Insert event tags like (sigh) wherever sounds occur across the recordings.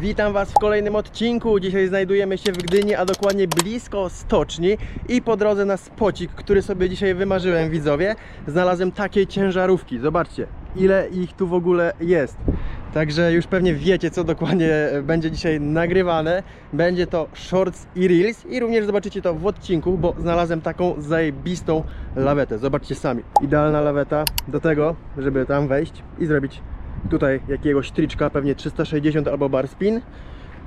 Witam Was w kolejnym odcinku. Dzisiaj znajdujemy się w Gdyni, a dokładnie blisko stoczni i po drodze na spocik, który sobie dzisiaj wymarzyłem widzowie, znalazłem takie ciężarówki. Zobaczcie, ile ich tu w ogóle jest. Także już pewnie wiecie, co dokładnie będzie dzisiaj nagrywane. Będzie to shorts i reels i również zobaczycie to w odcinku, bo znalazłem taką zajebistą lawetę. Zobaczcie sami. Idealna laweta do tego, żeby tam wejść i zrobić tutaj jakiegoś triczka, pewnie 360 albo bar spin.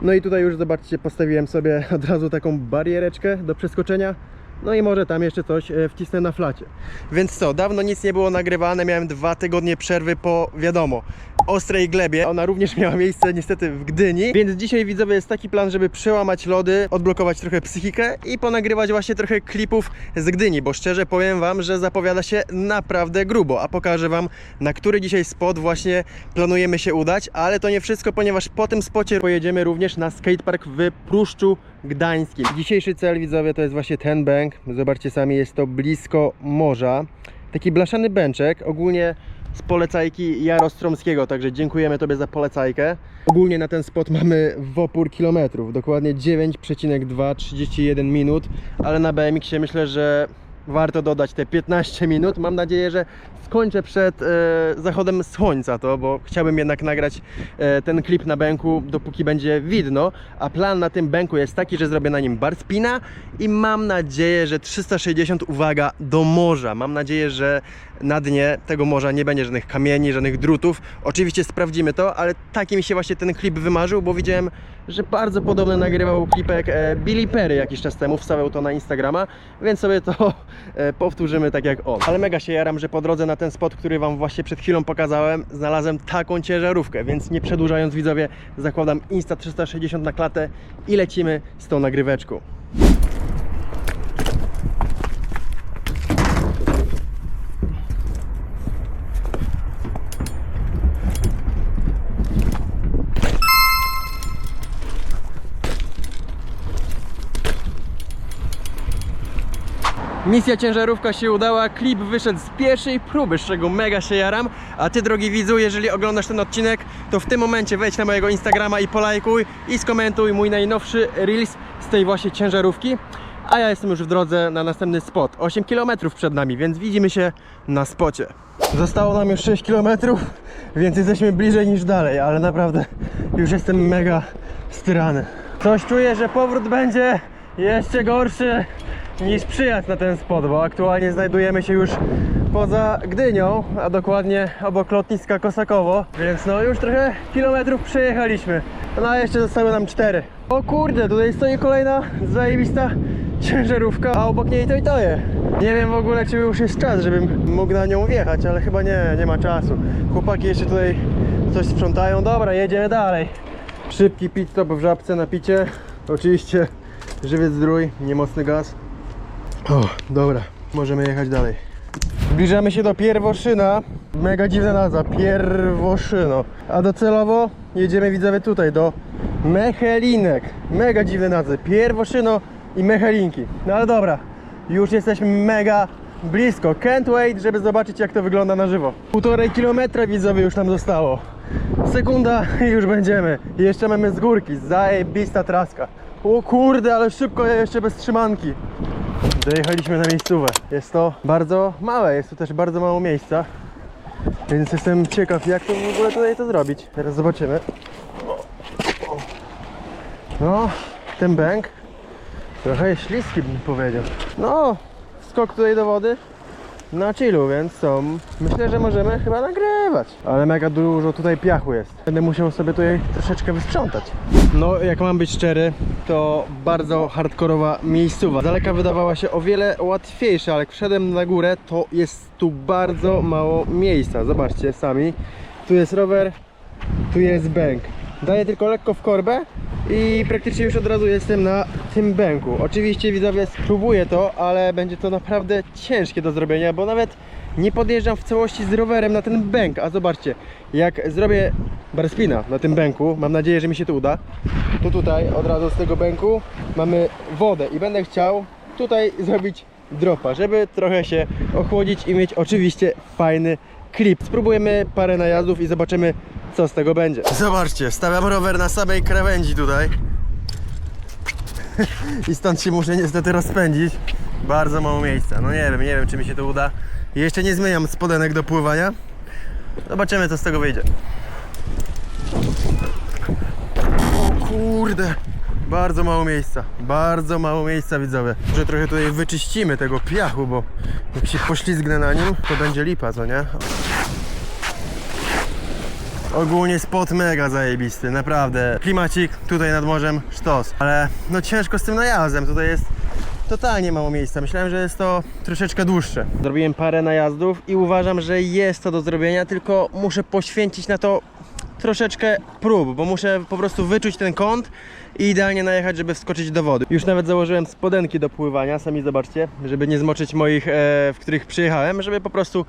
No i tutaj już zobaczcie, postawiłem sobie (laughs) od razu taką bariereczkę do przeskoczenia. No i może tam jeszcze coś e, wcisnę na flacie. Więc co, dawno nic nie było nagrywane, miałem dwa tygodnie przerwy po, wiadomo, ostrej glebie. Ona również miała miejsce niestety w Gdyni. Więc dzisiaj widzowie jest taki plan, żeby przełamać lody, odblokować trochę psychikę i ponagrywać właśnie trochę klipów z Gdyni, bo szczerze powiem Wam, że zapowiada się naprawdę grubo, a pokażę Wam na który dzisiaj spot właśnie planujemy się udać, ale to nie wszystko, ponieważ po tym spocie pojedziemy również na skatepark w Pruszczu Gdańskim. Dzisiejszy cel widzowie to jest właśnie ten bank, zobaczcie sami, jest to blisko morza. Taki blaszany bęczek, ogólnie z polecajki Jarostromskiego, także dziękujemy Tobie za polecajkę. Ogólnie na ten spot mamy w opór kilometrów, dokładnie 9,231 minut, ale na BMX-ie myślę, że warto dodać te 15 minut. Mam nadzieję, że skończę przed e, zachodem słońca to, bo chciałbym jednak nagrać e, ten klip na bęku, dopóki będzie widno, a plan na tym bęku jest taki, że zrobię na nim bar spina i mam nadzieję, że 360 uwaga do morza. Mam nadzieję, że na dnie tego morza nie będzie żadnych kamieni, żadnych drutów. Oczywiście sprawdzimy to, ale taki mi się właśnie ten klip wymarzył, bo widziałem, że bardzo podobny nagrywał klipek e, Billy Perry jakiś czas temu, wstawiał to na Instagrama, więc sobie to powtórzymy tak jak on. Ale mega się jaram, że po drodze na ten spot, który Wam właśnie przed chwilą pokazałem, znalazłem taką ciężarówkę, więc nie przedłużając widzowie, zakładam Insta 360 na klatę i lecimy z tą nagryweczką. Misja ciężarówka się udała, klip wyszedł z pierwszej próby, z czego mega się jaram. A ty, drogi widzu, jeżeli oglądasz ten odcinek, to w tym momencie wejdź na mojego Instagrama i polajkuj i skomentuj mój najnowszy reels z tej właśnie ciężarówki. A ja jestem już w drodze na następny spot. 8 km przed nami, więc widzimy się na spocie. Zostało nam już 6 km, więc jesteśmy bliżej niż dalej, ale naprawdę już jestem mega styrany. Coś czuję, że powrót będzie jeszcze gorszy niż przyjazd na ten spot, bo aktualnie znajdujemy się już poza Gdynią, a dokładnie obok lotniska Kosakowo, więc no już trochę kilometrów przejechaliśmy. No a jeszcze zostały nam cztery. O kurde, tutaj stoi kolejna zajebista ciężarówka, a obok niej to i to je. Nie wiem w ogóle, czy już jest czas, żebym mógł na nią wjechać, ale chyba nie, nie ma czasu. Chłopaki jeszcze tutaj coś sprzątają. Dobra, jedziemy dalej. Szybki pit stop w żabce na picie. Oczywiście żywiec zdrój, niemocny gaz. O, dobra, możemy jechać dalej. Zbliżamy się do Pierwoszyna. Mega dziwna nazwa, Pierwoszyno. A docelowo jedziemy widzowie tutaj, do Mechelinek. Mega dziwne nazwy, Pierwoszyno i Mechelinki. No ale dobra, już jesteśmy mega blisko. Can't wait, żeby zobaczyć jak to wygląda na żywo. Półtorej kilometra widzowie już nam zostało. Sekunda i już będziemy. Jeszcze mamy z górki, zajebista traska. O kurde, ale szybko jeszcze bez trzymanki. Dojechaliśmy na miejscówę. Jest to bardzo małe, jest tu też bardzo mało miejsca. Więc jestem ciekaw, jak to w ogóle tutaj to zrobić. Teraz zobaczymy. No, ten bank trochę jest śliski, bym powiedział. No, skok tutaj do wody na chillu, więc co? Myślę, że możemy chyba nagrywać. Ale mega dużo tutaj piachu jest. Będę musiał sobie tutaj troszeczkę wysprzątać. No, jak mam być szczery, to bardzo hardkorowa miejscowa. Z daleka wydawała się o wiele łatwiejsza, ale jak wszedłem na górę, to jest tu bardzo mało miejsca. Zobaczcie sami. Tu jest rower, tu jest bęk. Daję tylko lekko w korbę i praktycznie już od razu jestem na tym bęku. Oczywiście widzowie spróbuję to, ale będzie to naprawdę ciężkie do zrobienia, bo nawet nie podjeżdżam w całości z rowerem na ten bęk. A zobaczcie, jak zrobię barspina na tym bęku, mam nadzieję, że mi się to uda, to tutaj od razu z tego bęku mamy wodę i będę chciał tutaj zrobić dropa, żeby trochę się ochłodzić i mieć oczywiście fajny klip. Spróbujemy parę najazdów i zobaczymy co z tego będzie. Zobaczcie, stawiam rower na samej krawędzi tutaj. I stąd się muszę niestety rozpędzić. Bardzo mało miejsca. No nie wiem, nie wiem czy mi się to uda. Jeszcze nie zmieniam spodenek do pływania. Zobaczymy co z tego wyjdzie. O kurde. Bardzo mało miejsca. Bardzo mało miejsca widzowie. Że trochę tutaj wyczyścimy tego piachu, bo jak się poślizgnę na nim, to będzie lipa, co nie? Ogólnie spot mega zajebisty, naprawdę. Klimacik tutaj nad morzem, sztos. Ale no ciężko z tym najazdem, tutaj jest totalnie mało miejsca. Myślałem, że jest to troszeczkę dłuższe. Zrobiłem parę najazdów i uważam, że jest to do zrobienia, tylko muszę poświęcić na to troszeczkę prób, bo muszę po prostu wyczuć ten kąt i idealnie najechać, żeby wskoczyć do wody. Już nawet założyłem spodenki do pływania, sami zobaczcie, żeby nie zmoczyć moich, e, w których przyjechałem, żeby po prostu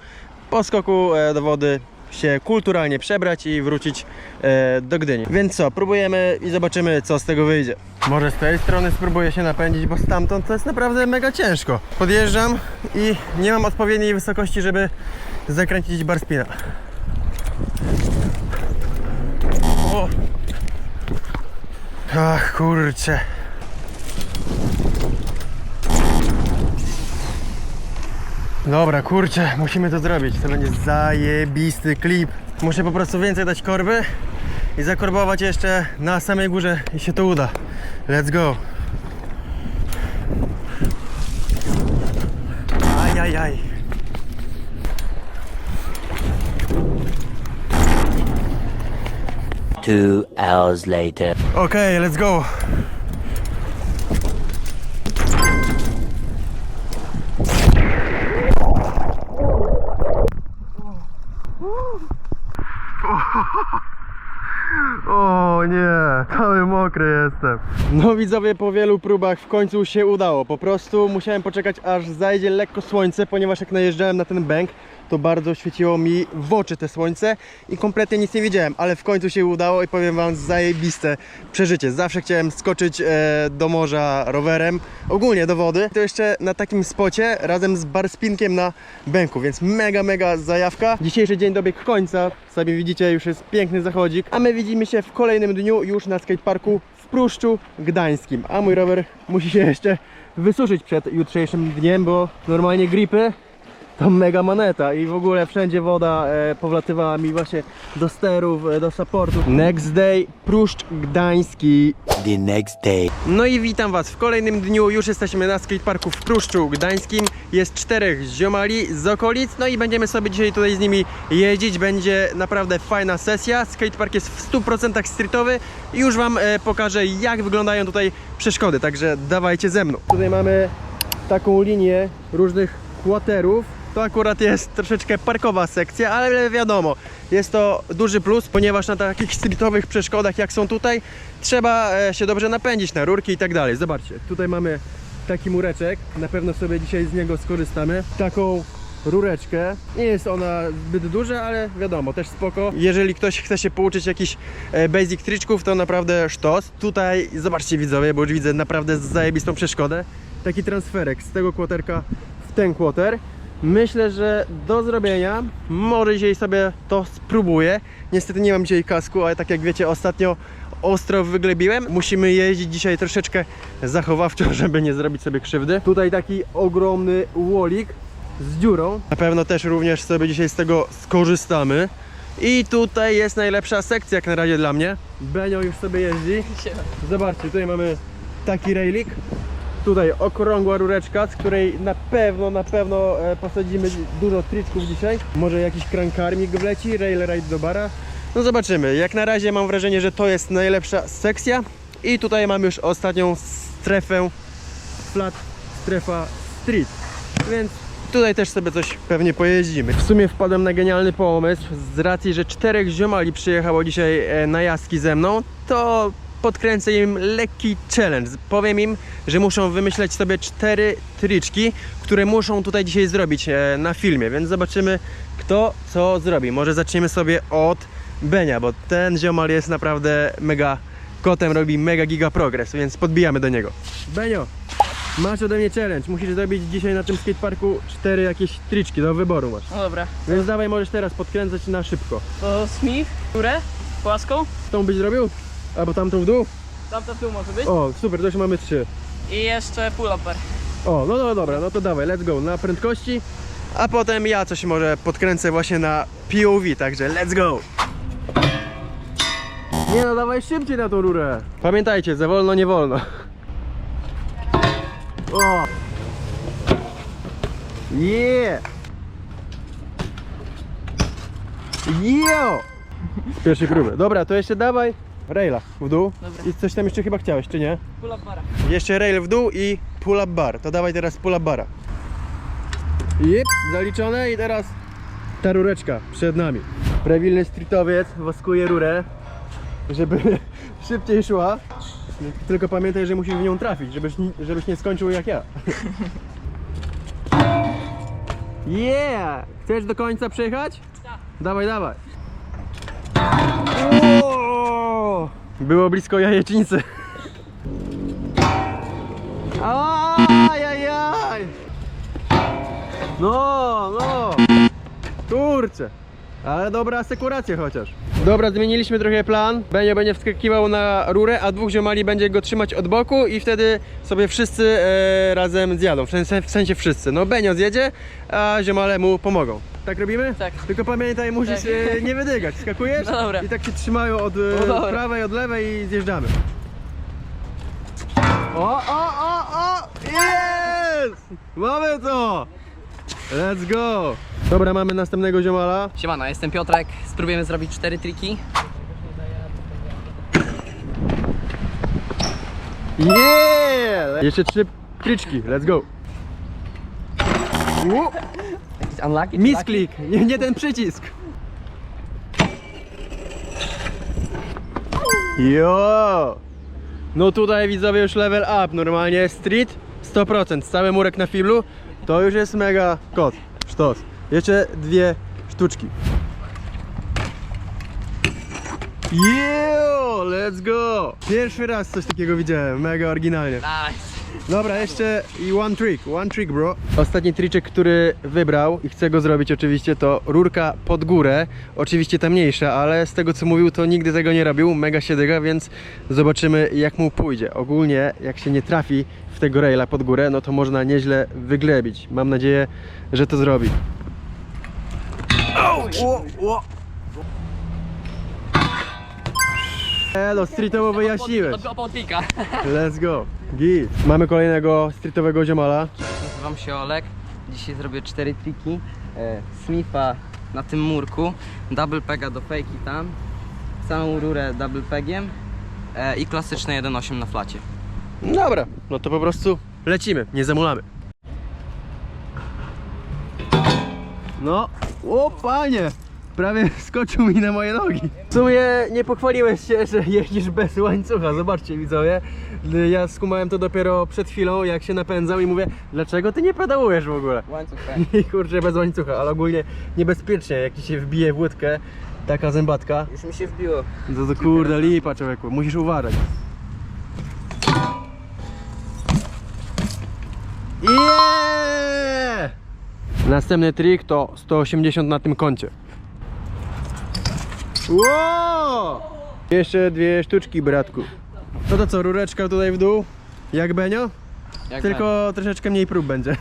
po skoku e, do wody się kulturalnie przebrać i wrócić e, do Gdyni. Więc co, próbujemy i zobaczymy co z tego wyjdzie. Może z tej strony spróbuję się napędzić, bo stamtąd to jest naprawdę mega ciężko. Podjeżdżam i nie mam odpowiedniej wysokości, żeby zakręcić bar spina. O! Ach, kurczę. Dobra, kurczę, musimy to zrobić. To będzie zajebisty klip. Muszę po prostu więcej dać korby i zakorbować jeszcze na samej górze i się to uda. Let's go. Ajajaj. Two hours later. Okej, let's go. O nie, cały mokry jestem. No widzowie, po wielu próbach w końcu się udało. Po prostu musiałem poczekać aż zajdzie lekko słońce, ponieważ jak najeżdżałem na ten bęk, to bardzo świeciło mi w oczy te słońce i kompletnie nic nie widziałem, ale w końcu się udało i powiem wam zajebiste przeżycie. Zawsze chciałem skoczyć e, do morza rowerem, ogólnie do wody. To jeszcze na takim spocie razem z barspinkiem na bęku, więc mega, mega zajawka. Dzisiejszy dzień dobiegł końca, sami widzicie, już jest piękny zachodzik, a my widzimy się w kolejnym dniu już na skateparku w Pruszczu Gdańskim, a mój rower musi się jeszcze wysuszyć przed jutrzejszym dniem, bo normalnie gripy to mega maneta i w ogóle wszędzie woda e, powlatywała mi właśnie do sterów, e, do supportów. Next day, Pruszcz Gdański. The next day. No i witam Was w kolejnym dniu. Już jesteśmy na skateparku w Pruszczu Gdańskim. Jest czterech ziomali z okolic, no i będziemy sobie dzisiaj tutaj z nimi jeździć. Będzie naprawdę fajna sesja. Skatepark jest w 100% streetowy i już Wam e, pokażę jak wyglądają tutaj przeszkody, także dawajcie ze mną. Tutaj mamy taką linię różnych quarterów. To akurat jest troszeczkę parkowa sekcja, ale wiadomo, jest to duży plus, ponieważ na takich streetowych przeszkodach jak są tutaj, trzeba e, się dobrze napędzić na rurki i tak dalej. Zobaczcie, tutaj mamy taki mureczek, na pewno sobie dzisiaj z niego skorzystamy. Taką rureczkę. Nie jest ona zbyt duża, ale wiadomo, też spoko. Jeżeli ktoś chce się pouczyć jakichś e, basic triczków, to naprawdę sztos. Tutaj, zobaczcie widzowie, bo już widzę naprawdę zajebistą przeszkodę. Taki transferek z tego kłoterka w ten kłoter. Myślę, że do zrobienia może dzisiaj sobie to spróbuję. Niestety nie mam dzisiaj kasku, ale tak jak wiecie, ostatnio ostro wyglebiłem. Musimy jeździć dzisiaj troszeczkę zachowawczo, (laughs) żeby nie zrobić sobie krzywdy. Tutaj taki ogromny łolik z dziurą. Na pewno też również sobie dzisiaj z tego skorzystamy. I tutaj jest najlepsza sekcja jak na razie dla mnie. Benio już sobie jeździ. Zobaczcie, tutaj mamy taki railik. Tutaj okrągła rureczka, z której na pewno, na pewno e, posadzimy dużo triczków dzisiaj. Może jakiś krankarmik wleci, rail ride do bara. No zobaczymy. Jak na razie mam wrażenie, że to jest najlepsza sekcja. I tutaj mamy już ostatnią strefę flat strefa street. Więc tutaj też sobie coś pewnie pojeździmy. W sumie wpadłem na genialny pomysł. Z racji, że czterech ziomali przyjechało dzisiaj e, na jazdki ze mną, to podkręcę im lekki challenge. Powiem im, że muszą wymyśleć sobie cztery tryczki, które muszą tutaj dzisiaj zrobić e, na filmie, więc zobaczymy kto co zrobi. Może zaczniemy sobie od Benia, bo ten ziomal jest naprawdę mega kotem, robi mega giga progres, więc podbijamy do niego. Benio, Masz ode mnie challenge. Musisz zrobić dzisiaj na tym skateparku cztery jakieś triczki do wyboru masz. No dobra. Więc dawaj, możesz teraz podkręcać na szybko. To Smith, górę, płaską. Tą byś zrobił? Albo tamtą w dół? Tamta w tył może być. O, super, to już mamy trzy. I jeszcze pull upper. O, no, no dobra, no to dawaj, let's go, na prędkości. A potem ja coś może podkręcę właśnie na POV, także let's go. Nie no, dawaj szybciej na tą rurę. Pamiętajcie, za wolno nie wolno. O! Yeah! Yeah! Z pierwszej próby. Dobra, to jeszcze dawaj raila w dół. Dobra. I coś tam jeszcze chyba chciałeś, czy nie? Pull uppera. Jeszcze rail w dół i pull up bar. To dawaj teraz pull up bara. Jep, zaliczone i teraz ta rureczka przed nami. Prawilny streetowiec woskuje rurę, żeby (laughs) szybciej szła. Tylko pamiętaj, że musisz w nią trafić, żebyś, żebyś nie skończył jak ja. (laughs) Yeah! Chcesz do końca przejechać? Tak. Dawaj, dawaj. O! Było blisko jajecznicy. Ajajaj! No, no! Kurczę! Ale dobra asekuracja chociaż. Dobra, zmieniliśmy trochę plan. Benio będzie wskakiwał na rurę, a dwóch ziomali będzie go trzymać od boku i wtedy sobie wszyscy e, razem zjadą. W sensie, w sensie wszyscy. No Benio zjedzie, a ziomale mu pomogą. Tak robimy? Tak. Tylko pamiętaj, musisz Tak. e, nie wydygać. Skakujesz No dobra. i tak się trzymają od e, No prawej, od lewej i zjeżdżamy. O, o, o, o! Jest! Mamy to! Let's go! Dobra, mamy następnego ziomala. Siemano, jestem Piotrek. Spróbujemy zrobić cztery triki. Yeah! Jeszcze trzy tryczki, let's go! U, Jakiś unlucky? misklik, nie, nie ten przycisk. Jo! No tutaj widzowie już level up, normalnie street 100%, cały murek na fiblu, to już jest mega kot, sztos. Jeszcze dwie sztuczki. Jo, let's go! Pierwszy raz coś takiego widziałem, mega oryginalnie. Nice. Dobra, jeszcze i one trick, one trick bro. Ostatni triczek, który wybrał i chcę go zrobić oczywiście to rurka pod górę. Oczywiście ta mniejsza, ale z tego co mówił to nigdy tego nie robił, mega się dyga, więc zobaczymy jak mu pójdzie. Ogólnie jak się nie trafi w tego raila pod górę, no to można nieźle wyglebić. Mam nadzieję, że to zrobi. O, o. Elo, streetowo wyjaśniłeś. Opałtika. (laughs) Let's go. Git. Mamy kolejnego streetowego ziomala. Nazywam się Olek. Dzisiaj zrobię cztery triki. E, Smitha na tym murku. Double pega do fejki tam. Całą rurę double pegiem. E, I klasyczne 1.8 na flacie. Dobra, no to po prostu lecimy, nie zamulamy. No, o panie, prawie skoczył mi na moje nogi. W sumie nie pochwaliłeś się, że jeździsz bez łańcucha, zobaczcie widzowie. Ja skumałem to dopiero przed chwilą, jak się napędzał i mówię, dlaczego ty nie pedałujesz w ogóle? Łańcuch (laughs) I kurczę, bez łańcucha, ale ogólnie niebezpiecznie, jak ci się wbije w łódkę taka zębatka, Już mi się wbiło. to, to kurde lipa człowieku, musisz uważać. Yeah! Następny trik to 180 na tym koncie. Wow! Jeszcze dwie sztuczki, bratku. No to co, rureczka tutaj w dół? Jak Benio? Jak Tylko troszeczkę mniej prób będzie.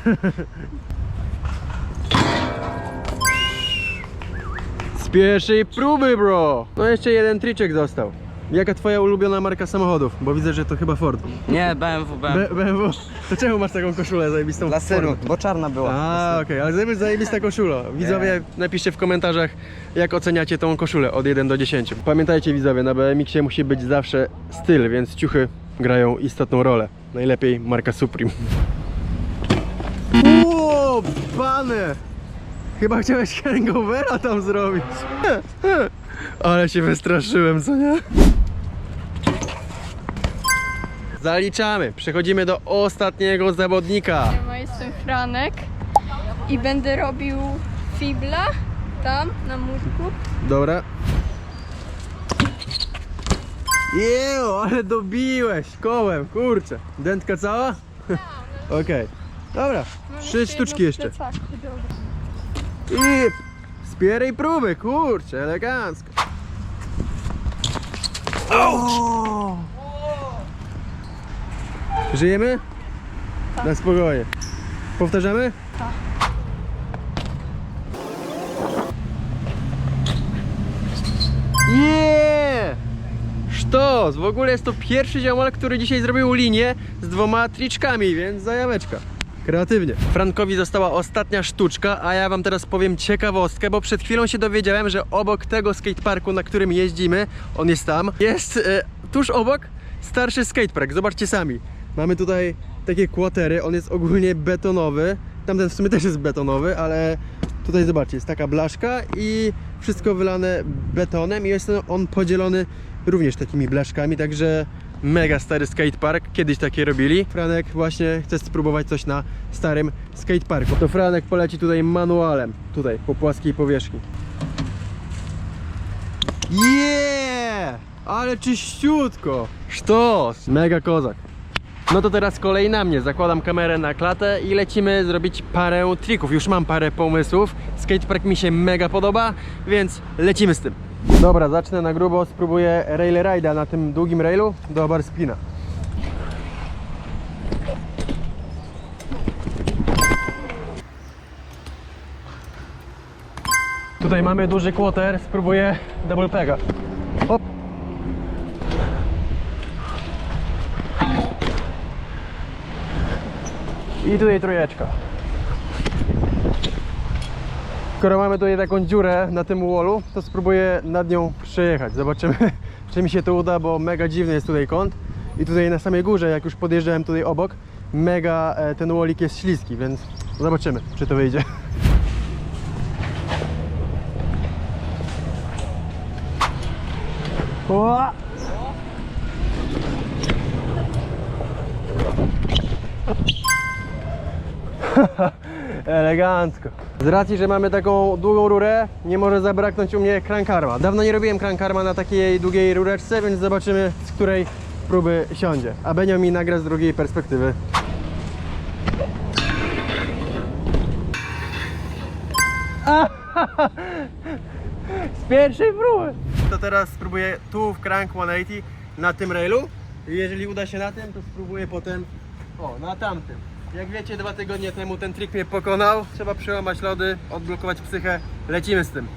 Z pierwszej próby, bro! No jeszcze jeden triczek został. Jaka twoja ulubiona marka samochodów? Bo widzę, że to chyba Ford. Nie, BMW, BMW. B- BMW. To czemu masz taką koszulę zajebistą? Dla synu, Forda? bo czarna była. A, okej, ale zajebista, zajebista koszula. Widzowie, napiszcie w komentarzach, jak oceniacie tą koszulę od 1 do 10. Pamiętajcie widzowie, na BMX-ie musi być zawsze styl, więc ciuchy grają istotną rolę. Najlepiej marka Supreme. Ło, panie! Chyba chciałeś (laughs) hangovera tam zrobić. (laughs) Ale się wystraszyłem, co nie? Zaliczamy. Przechodzimy do ostatniego zawodnika. Ja jestem Franek i będę robił fibla tam na murku. Dobra. Jejo, ale dobiłeś kołem, kurczę. Dętka cała? Okej. Dobra, trzy sztuczki jeszcze. I zbieraj próby, kurczę, elegancko. O! Żyjemy? Na spokojnie. Powtarzamy? Yeah! Sztos! W ogóle jest to pierwszy ziomal, który dzisiaj zrobił linię z dwoma triczkami, więc zajaweczka. Kreatywnie. Frankowi została ostatnia sztuczka, a ja wam teraz powiem ciekawostkę, bo przed chwilą się dowiedziałem, że obok tego skateparku, na którym jeździmy, on jest tam, jest e, tuż obok starszy skatepark. Zobaczcie sami. Mamy tutaj takie kłatery, on jest ogólnie betonowy. Tamten w sumie też jest betonowy, ale tutaj zobaczcie, jest taka blaszka i wszystko wylane betonem i jest on podzielony również takimi blaszkami, także mega stary skatepark, kiedyś takie robili. Franek właśnie chce spróbować coś na starym skateparku. To Franek poleci tutaj manualem, tutaj po płaskiej powierzchni. Yeah! Ale czyściutko! Sztos! Mega kozak. No to teraz kolej na mnie. Zakładam kamerę na klatę i lecimy zrobić parę trików. Już mam parę pomysłów. Skatepark mi się mega podoba, więc lecimy z tym. Dobra, zacznę na grubo. Spróbuję rail ride'a na tym długim railu do bar spina. Tutaj mamy duży quarter. Spróbuję double pega. I tutaj trójeczka. Skoro mamy tutaj taką dziurę na tym wallu, to spróbuję nad nią przejechać. Zobaczymy, (laughs) czy mi się to uda, bo mega dziwny jest tutaj kąt. I tutaj na samej górze, jak już podjeżdżałem tutaj obok, mega e, ten wallik jest śliski, więc zobaczymy, czy to wyjdzie. (laughs) (laughs) Elegancko. Z racji, że mamy taką długą rurę, nie może zabraknąć u mnie krankarma. Dawno nie robiłem krankarma na takiej długiej rureczce, więc zobaczymy, z której próby siądzie. A Benio mi nagra z drugiej perspektywy. (laughs) Z pierwszej próby! To teraz spróbuję tu w Crank 180 na tym railu. Jeżeli uda się na tym, to spróbuję potem o, na tamtym. Jak wiecie, dwa tygodnie temu ten trik mnie pokonał. Trzeba przełamać lody, odblokować psychę. Lecimy z tym.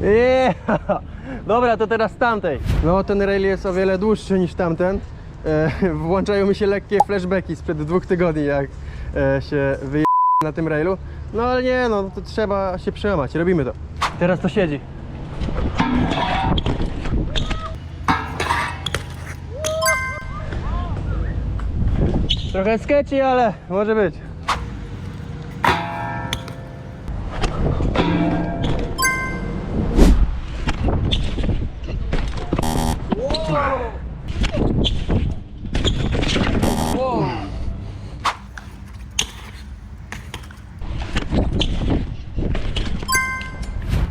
Yeah! (laughs) Dobra, to teraz tamtej. No, ten rail jest o wiele dłuższy niż tamten. E, (laughs) włączają mi się lekkie flashbacki sprzed dwóch tygodni, jak e, się wyje na tym railu. No ale nie, no to trzeba się przełamać. Robimy to. Teraz to siedzi. Trochę sketchy, ale może być.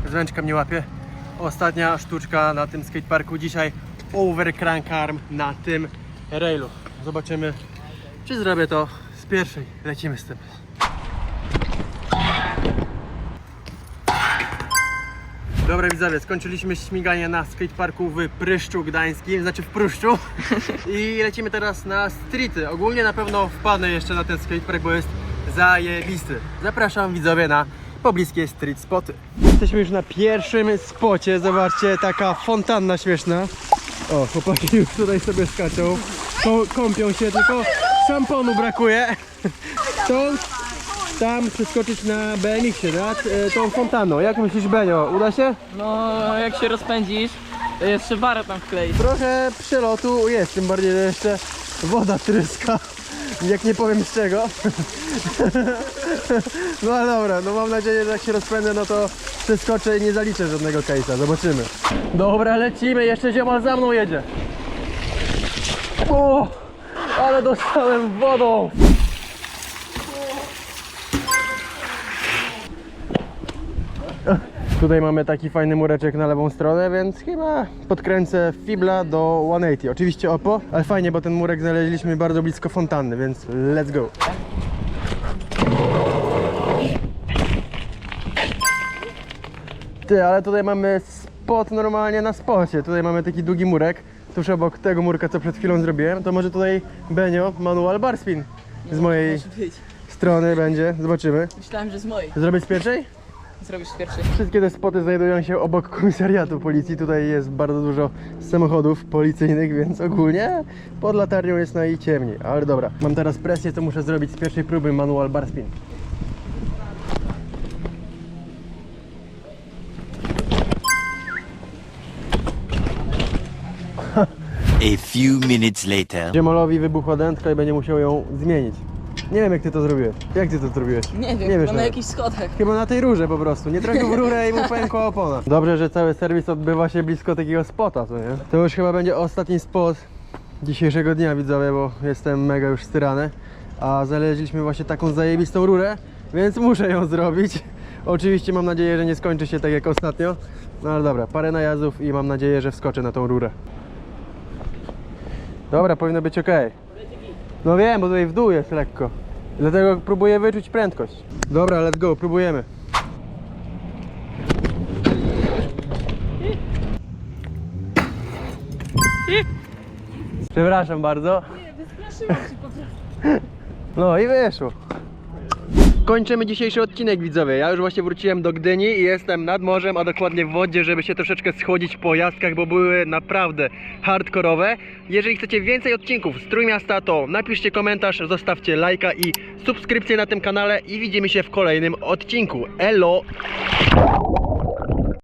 Zręczka mnie łapie. Ostatnia sztuczka na tym skateparku dzisiaj. Over crank arm na tym railu. Zobaczymy, czy zrobię to z pierwszej. Lecimy z tym. Dobra widzowie, skończyliśmy śmiganie na skateparku w Pryszczu Gdańskim, znaczy w Pruszczu (laughs) i lecimy teraz na streety. Ogólnie na pewno wpadnę jeszcze na ten skatepark, bo jest zajebisty. Zapraszam widzowie na pobliskie street spoty. Jesteśmy już na pierwszym spocie, zobaczcie, taka fontanna śmieszna. O, chłopaki już tutaj sobie skaczą, Ko- kąpią się, tylko szamponu brakuje. (laughs) Stąd tam przeskoczyć na BMX-ie, tak? E, Tą fontanną. Jak myślisz, Benio, uda się? No, jak się rozpędzisz, to jeszcze barę tam wkleić. Trochę przelotu jest, tym bardziej, że jeszcze woda tryska. Jak nie powiem z czego. (laughs) No ale dobra, no mam nadzieję, że jak się rozpędzę, no to przeskoczę i nie zaliczę żadnego case'a. Zobaczymy. Dobra, lecimy, jeszcze ziomal za mną jedzie. O, ale dostałem wodą. Tutaj mamy taki fajny mureczek na lewą stronę, więc chyba podkręcę fibla do 180. Oczywiście opo, ale fajnie, bo ten murek znaleźliśmy bardzo blisko fontanny, więc let's go. Ty, ale tutaj mamy spot normalnie na spocie. Tutaj mamy taki długi murek, tuż obok tego murka, co przed chwilą zrobiłem. To może tutaj Benio, manual bar spin z mojej Może być. strony będzie. Zobaczymy. Myślałem, że z mojej. Zrobić z pierwszej? Zrobisz pierwszy. Wszystkie te spoty znajdują się obok komisariatu policji. Tutaj jest bardzo dużo samochodów policyjnych, więc ogólnie pod latarnią jest najciemniej. Ale dobra, mam teraz presję, to muszę zrobić z pierwszej próby manual bar spin. A few minutes later. Ziemolowi wybuchła dętka i będzie musiał ją zmienić. Nie wiem jak ty to zrobiłeś. Jak ty to zrobiłeś? Nie wiem, wiesz na nawet. jakichś schodach. Chyba na tej rurze po prostu. Nie trafił w (laughs) rurę i mu pękła opona. Dobrze, że cały serwis odbywa się blisko takiego spota, co nie? To już chyba będzie ostatni spot dzisiejszego dnia, widzowie, bo jestem mega już styrany. A znaleźliśmy właśnie taką zajebistą rurę, więc muszę ją zrobić. Oczywiście mam nadzieję, że nie skończy się tak jak ostatnio. No ale dobra, parę najazdów i mam nadzieję, że wskoczę na tą rurę. Dobra, powinno być ok. No wiem, bo tutaj w dół jest lekko. Dlatego próbuję wyczuć prędkość. Dobra, let's go, próbujemy. Przepraszam bardzo. No i wyszło. Kończymy dzisiejszy odcinek widzowie. Ja już właśnie wróciłem do Gdyni i jestem nad morzem, a dokładnie w wodzie, żeby się troszeczkę schodzić po jaskach, bo były naprawdę hardkorowe. Jeżeli chcecie więcej odcinków z Trójmiasta, to napiszcie komentarz, zostawcie lajka i subskrypcję na tym kanale i widzimy się w kolejnym odcinku. Elo!